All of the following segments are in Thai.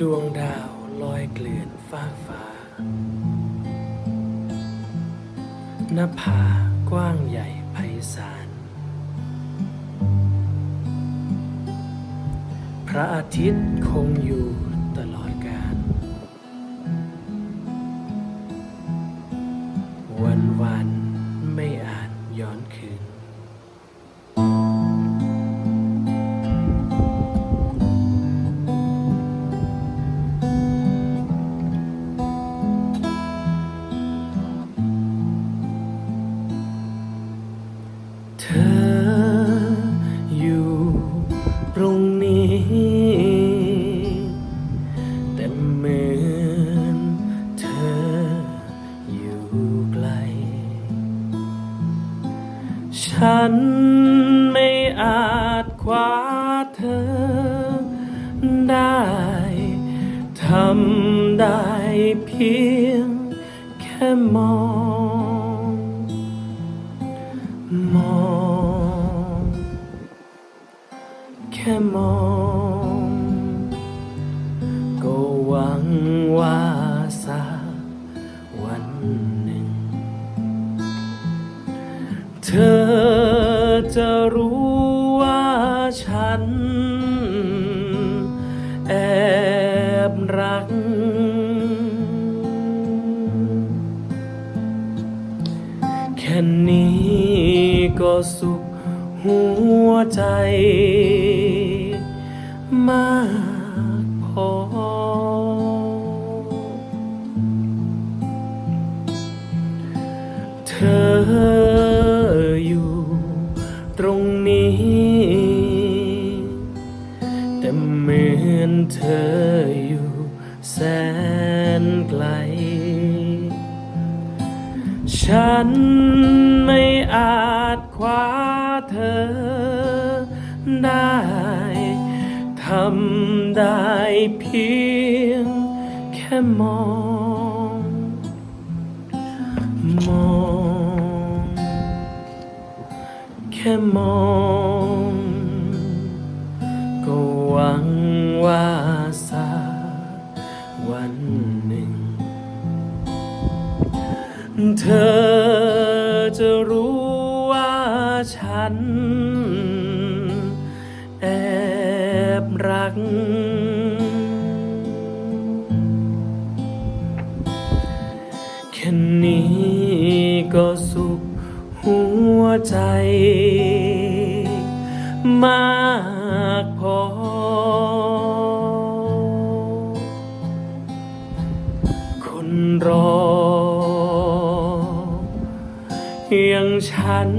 ดวงดาวลอยเกลื่อนฟ้ากฟ้า หน้าผากว้างใหญ่ไพศาล พระอาทิตย์คงอยู่ตลอดกาล วันวันไม่อาจย้อนคืน เธออยู่ตรงนี้ แต่เหมือนเธออยู่ไกล ฉันไม่อาจคว้าเธอได้ทำได้เพียงแค่มอง มองก็หวังว่าสักวันหนึ่ง เธอจะรู้ว่าฉัน แอบรัก แค่นี้ก็สุขหัวใจ มากพอ เธออยู่ตรงนี้ แต่เหมือนเธออยู่แสนไกล ฉันไม่อาจคว้าเธอได้ำได้เพียงแค่มอง มอง แค่มอง ก็หวังว่าสักวันหนึ่ง เธอจะรู้ว่าฉัน รัก แค่นี้ก็สุขหัวใจ มากพอ คนรออย่างฉัน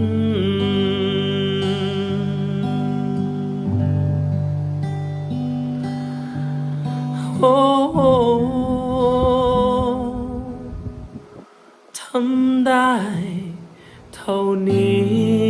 ทำได้เท่านี้